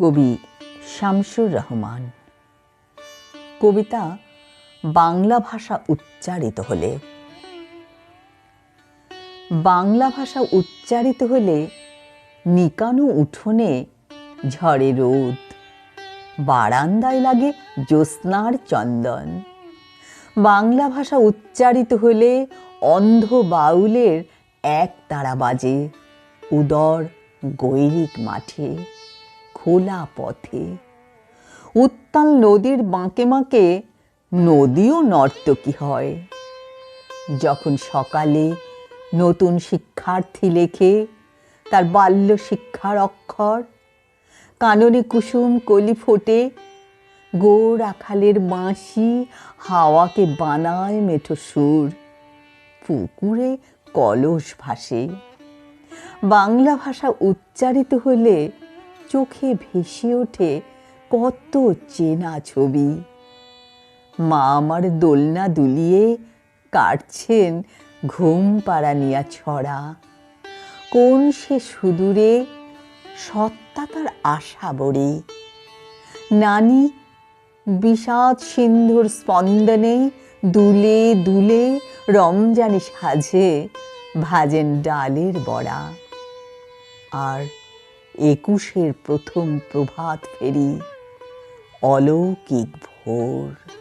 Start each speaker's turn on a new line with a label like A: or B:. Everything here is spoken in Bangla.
A: কবি শামসুর রহমান। কবিতা বাংলা ভাষা উচ্চারিত হলে, বাংলা ভাষা উচ্চারিত হলে নিকানো উঠোনে ঝড়ে রোদ, বারান্দায় লাগে জ্যোৎস্নার চন্দন। বাংলা ভাষা উচ্চারিত হলে অন্ধ বাউলের এক তারা বাজে, উদর গৈরিক মাঠে। খোলা পথে। উত্তাল নদীর বাঁকে বাঁকে নদীও নর্তকী হয়। যখন সকালে নতুন শিক্ষার্থী লেখে তার বাল্য শিক্ষার অক্ষর, কাননে কুসুম কলি ফোটে গোড় আখালের বাঁশি হাওয়াকে বানায় মেঠো সুর, পুকুরে কলস ভাসে। বাংলা ভাষা উচ্চারিত হলে চোখে ভেসে ওঠে কত চেনা ছবি। মা আমার দোলনা দুলিয়ে কাটছেন ঘুম পাড়ানিয়া ছড়া। কোন সে সুদূরে সত্তা তার আশা বড়ে। নানি বিষাদ সিন্ধুর স্পন্দনে দুলে দুলে রমজানি সাজে ভাজেন ডালের বড়া। আর একুশের প্রথম প্রভাত ফেরি অলৌকিক ভোর।